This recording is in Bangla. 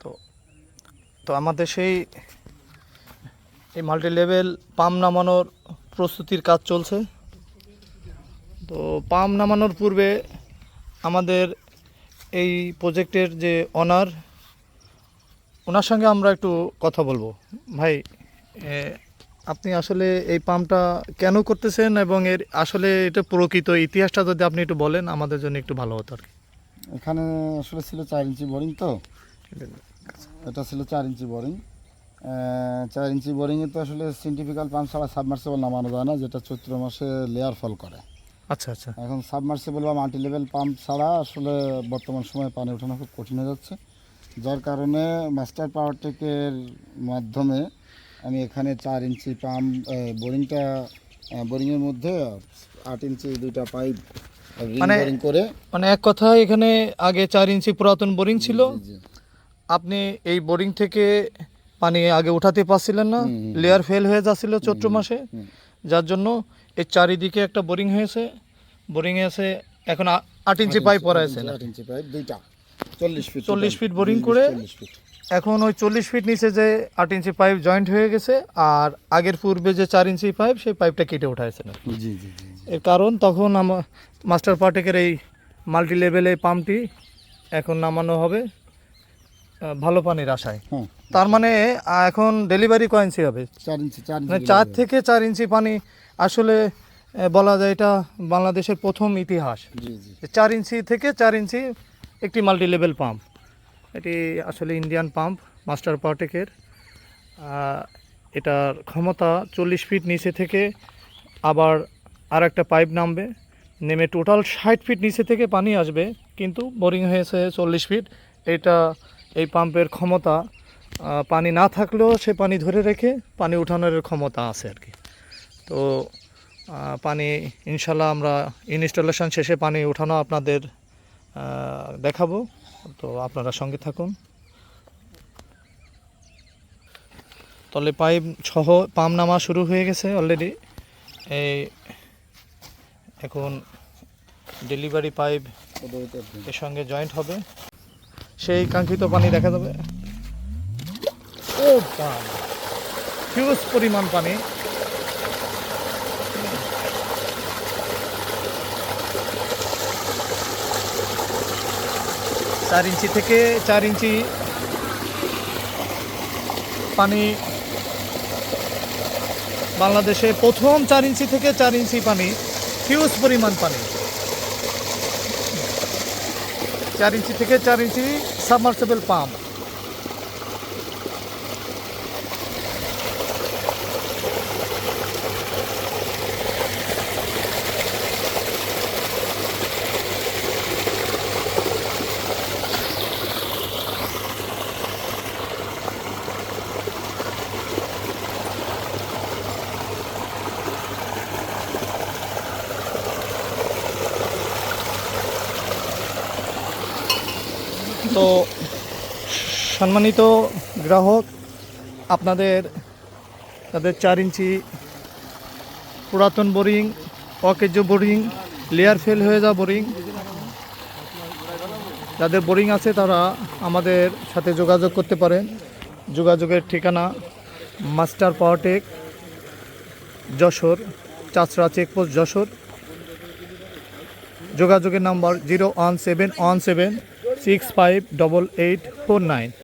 তো তো আমাদের সেই এই মাল্টি লেভেল পাম্প নামানোর প্রস্তুতির কাজ চলছে। তো পাম্প নামানোর পূর্বে আমাদের এই প্রজেক্টের যে অনার ওনার সঙ্গে আমরা একটু কথা বলব। ভাই আপনি আসলে এই পাম্পটা কেন করতেছেন এবং এর আসলে এটা প্রকৃত ইতিহাসটা যদি আপনি একটু বলেন আমাদের জন্য একটু ভালো হতো আর কি। এখানে আসলে ছিল চার ইঞ্চি বোরিং তো। এটা ছিল চার ইঞ্চি বোরিং। চার ইঞ্চি বোরিংয়ে তো আসলে সিন্টিফিক্যাল পাম্প ছাড়া সাবমার্সেবল নামানো যায় না যেটা চৈত্র মাসে লেয়ার ফল করে। আচ্ছা আচ্ছা। এখন সাবমার্সেবল বা মাল্টি লেভেল পাম্প ছাড়া আসলে বর্তমান সময়ে পানি ওঠানো খুব কঠিন হয়ে যাচ্ছে। যার কারণে মাস্টার পাওয়ার টেকের মাধ্যমে আমি এখানে চার ইঞ্চি পাম্প বোরিংটা বোরিংয়ের মধ্যে আট ইঞ্চি দুইটা পাইপ মানে- করে মানে এক কথায় এখানে আগে চার ইঞ্চি পুরাতন বোরিং ছিল। আপনি এই বোরিং থেকে পানি আগে উঠাতে পারছিলেন না। লেয়ার ফেল হয়ে যাচ্ছিল চৈত্র মাসে। যার জন্য এই চারিদিকে একটা বোরিং হয়েছে। বোরিংয়ে আছে এখন আট ইঞ্চি পাইপ পরা আছে আট ইঞ্চি পাইপ দুইটা। চল্লিশ ফিট 40 ফিট boring করে এখন ওই চল্লিশ ফিট নিচে যে আট ইঞ্চি পাইপ জয়েন্ট হয়ে গেছে আর আগের পূর্বে যে চার ইঞ্চি পাইপ সেই পাইপটা কেটে উঠাইছে না। জি জি। এর কারণ তখন আমার মাস্টার পার্টেকের এই মাল্টি লেভেলে পাম্পটি এখন নামানো হবে। ভালো পানির আশায়। তার মানে এখন ডেলিভারি কয় ইঞ্চি হবে? চার ইঞ্চি চার মানে চার থেকে চার ইঞ্চি পানি আসলে বলা যায় এটা বাংলাদেশের প্রথম ইতিহাস। চার ইঞ্চি থেকে চার ইঞ্চি একটি মাল্টি লেভেল পাম্প এটি আসলে ইন্ডিয়ান পাম্প মাস্টার পার্টেকের এটার ক্ষমতা চল্লিশ ফিট নিচে থেকে আবার আর একটা পাইপ নামবে। নেমে টোটাল ষাট ফিট নিচে থেকে পানি আসবে কিন্তু বোরিং হয়েছে চল্লিশ ফিট এটা এই পাম্পের ক্ষমতা পানি না থাকলেও সে পানি ধরে রেখে পানি উঠানোর ক্ষমতা আছে আর কি। তো পানি ইনশাল্লাহ আমরা ইনস্টলেশন শেষে পানি উঠানো আপনাদের দেখাবো। তো আপনারা সঙ্গে থাকুন। তলে পাইপ সহ পাম্প নামা শুরু হয়ে গেছে অলরেডি এই এখন ডেলিভারি পাইপ এর সঙ্গে জয়েন্ট হবে। সেই কাঙ্ক্ষিত পানি দেখা যাবে। ও হিউজ পরিমাণ পানি। চার ইঞ্চি থেকে চার ইঞ্চি পানি। বাংলাদেশে প্রথম চার ইঞ্চি থেকে চার ইঞ্চি পানি, হিউজ পরিমাণ পানি। চার ইঞ্চি থেকে চার ইঞ্চি সাবমার্সেবল পাম্প তো সম্মানিত গ্রাহক, আপনাদের, তাদের চার ইঞ্চি পুরাতন বোরিং, অকেজ বোরিং, লেয়ার ফেল হয়ে যাওয়া বোরিং, যাদের বোরিং আছে তারা আমাদের সাথে যোগাযোগ করতে পারেন। যোগাযোগের ঠিকানা মাস্টার পাওয়ারটেক, যশোর, চাচড়া চেকপোস্ট যশোর। যোগাযোগের number zero one seven one seven six five double eight four nine